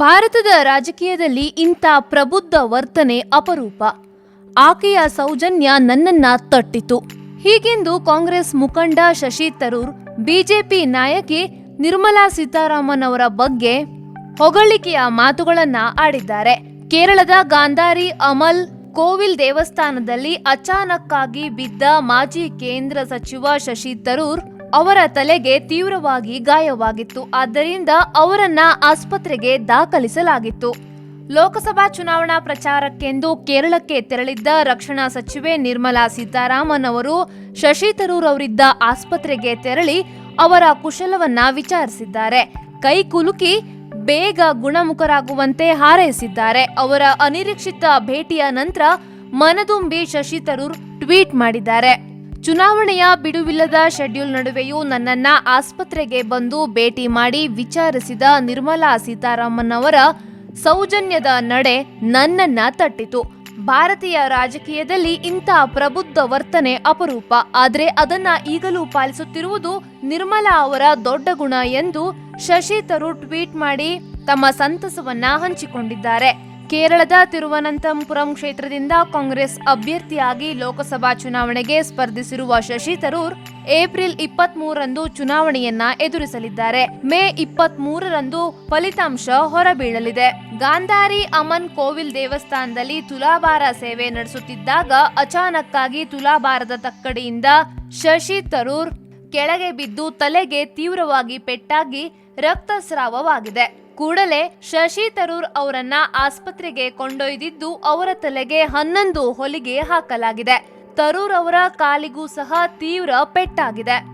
ಭಾರತದ ರಾಜಕೀಯದಲ್ಲಿ ಇಂಥ ಪ್ರಬುದ್ಧ ವರ್ತನೆ ಅಪರೂಪ. ಆಕೆಯ ಸೌಜನ್ಯ ನನ್ನನ್ನ ತಟ್ಟಿತು. ಹೀಗೆಂದು ಕಾಂಗ್ರೆಸ್ ಮುಖಂಡ ಶಶಿ ತರೂರ್, ಬಿಜೆಪಿ ನಾಯಕಿ ನಿರ್ಮಲಾ ಸೀತಾರಾಮನ್ ಅವರ ಬಗ್ಗೆ ಹೊಗಳಿಕೆಯ ಮಾತುಗಳನ್ನ ಆಡಿದ್ದಾರೆ. ಕೇರಳದ ಗಾಂಧಾರಿ ಅಮಲ್ ಕೋವಿಲ್ ದೇವಸ್ಥಾನದಲ್ಲಿ ಅಚಾನಕ್ಕಾಗಿ ಬಿದ್ದ ಮಾಜಿ ಕೇಂದ್ರ ಸಚಿವ ಶಶಿ ತರೂರ್ ಅವರ ತಲೆಗೆ ತೀವ್ರವಾಗಿ ಗಾಯವಾಗಿತ್ತು. ಆದ್ದರಿಂದ ಅವರನ್ನ ಆಸ್ಪತ್ರೆಗೆ ದಾಖಲಿಸಲಾಗಿತ್ತು. ಲೋಕಸಭಾ ಚುನಾವಣಾ ಪ್ರಚಾರಕ್ಕೆಂದು ಕೇರಳಕ್ಕೆ ತೆರಳಿದ್ದ ರಕ್ಷಣಾ ಸಚಿವೆ ನಿರ್ಮಲಾ ಸೀತಾರಾಮನ್ ಅವರು ಶಶಿ ತರೂರ್ ಅವರಿದ್ದ ಆಸ್ಪತ್ರೆಗೆ ತೆರಳಿ ಅವರ ಕುಶಲವನ್ನ ವಿಚಾರಿಸಿದ್ದಾರೆ. ಕೈ ಕುಲುಕಿ, ಬೇಗ ಗುಣಮುಖರಾಗುವಂತೆ ಹಾರೈಸಿದ್ದಾರೆ. ಅವರ ಅನಿರೀಕ್ಷಿತ ಭೇಟಿಯ ನಂತರ ಮನದುಂಬಿ ಶಶಿ ತರೂರ್ ಟ್ವೀಟ್ ಮಾಡಿದ್ದಾರೆ. ಚುನಾವಣೆಯ ಬಿಡುವಿಲ್ಲದ ಶೆಡ್ಯೂಲ್ ನಡುವೆಯೂ ನನ್ನನ್ನ ಆಸ್ಪತ್ರೆಗೆ ಬಂದು ಭೇಟಿ ಮಾಡಿ ವಿಚಾರಿಸಿದ ನಿರ್ಮಲಾ ಸೀತಾರಾಮನ್ ಅವರ ಸೌಜನ್ಯದ ನಡೆ ನನ್ನನ್ನ ತಟ್ಟಿತು. ಭಾರತೀಯ ರಾಜಕೀಯದಲ್ಲಿ ಇಂಥ ಪ್ರಬುದ್ಧ ವರ್ತನೆ ಅಪರೂಪ. ಆದರೆ ಅದನ್ನ ಈಗಲೂ ಪಾಲಿಸುತ್ತಿರುವುದು ನಿರ್ಮಲಾ ಅವರ ದೊಡ್ಡ ಗುಣ ಎಂದು ಶಶಿ ತರೂರ್ ಟ್ವೀಟ್ ಮಾಡಿ ತಮ್ಮ ಸಂತಸವನ್ನ ಹಂಚಿಕೊಂಡಿದ್ದಾರೆ. ಕೇರಳದ ತಿರುವನಂತಪುರಂ ಕ್ಷೇತ್ರದಿಂದ ಕಾಂಗ್ರೆಸ್ ಅಭ್ಯರ್ಥಿಯಾಗಿ ಲೋಕಸಭಾ ಚುನಾವಣೆಗೆ ಸ್ಪರ್ಧಿಸಿರುವ ಶಶಿ ತರೂರ್ ಏಪ್ರಿಲ್ ಇಪ್ಪತ್ತ್ ಮೂರರಂದು ಚುನಾವಣೆಯನ್ನ ಎದುರಿಸಲಿದ್ದಾರೆ. ಮೇ ಇಪ್ಪತ್ತ್ ಮೂರರಂದು ಫಲಿತಾಂಶ ಹೊರಬೀಳಲಿದೆ. ಗಾಂಧಾರಿ ಅಮನ್ ಕೋವಿಲ್ ದೇವಸ್ಥಾನದಲ್ಲಿ ತುಲಾಭಾರ ಸೇವೆ ನಡೆಸುತ್ತಿದ್ದಾಗ ಅಚಾನಕ್ಕಾಗಿ ತುಲಾಭಾರದ ತಕ್ಕಡಿಯಿಂದ ಶಶಿ ತರೂರ್ ಕೆಳಗೆ ಬಿದ್ದು ತಲೆಗೆ ತೀವ್ರವಾಗಿ ಪೆಟ್ಟಾಗಿ ರಕ್ತಸ್ರಾವವಾಗಿದೆ. ಕೂಡಲೇ ಶಶಿ ತರೂರ್ ಅವರನ್ನ ಆಸ್ಪತ್ರೆಗೆ ಕೊಂಡೊಯ್ದಿದ್ದು ಅವರ ತಲೆಗೆ ಹನ್ನೊಂದು ಹೊಲಿಗೆ ಹಾಕಲಾಗಿದೆ. ತರೂರ್ ಅವರ ಕಾಲಿಗೂ ಸಹ ತೀವ್ರ ಪೆಟ್ಟಾಗಿದೆ.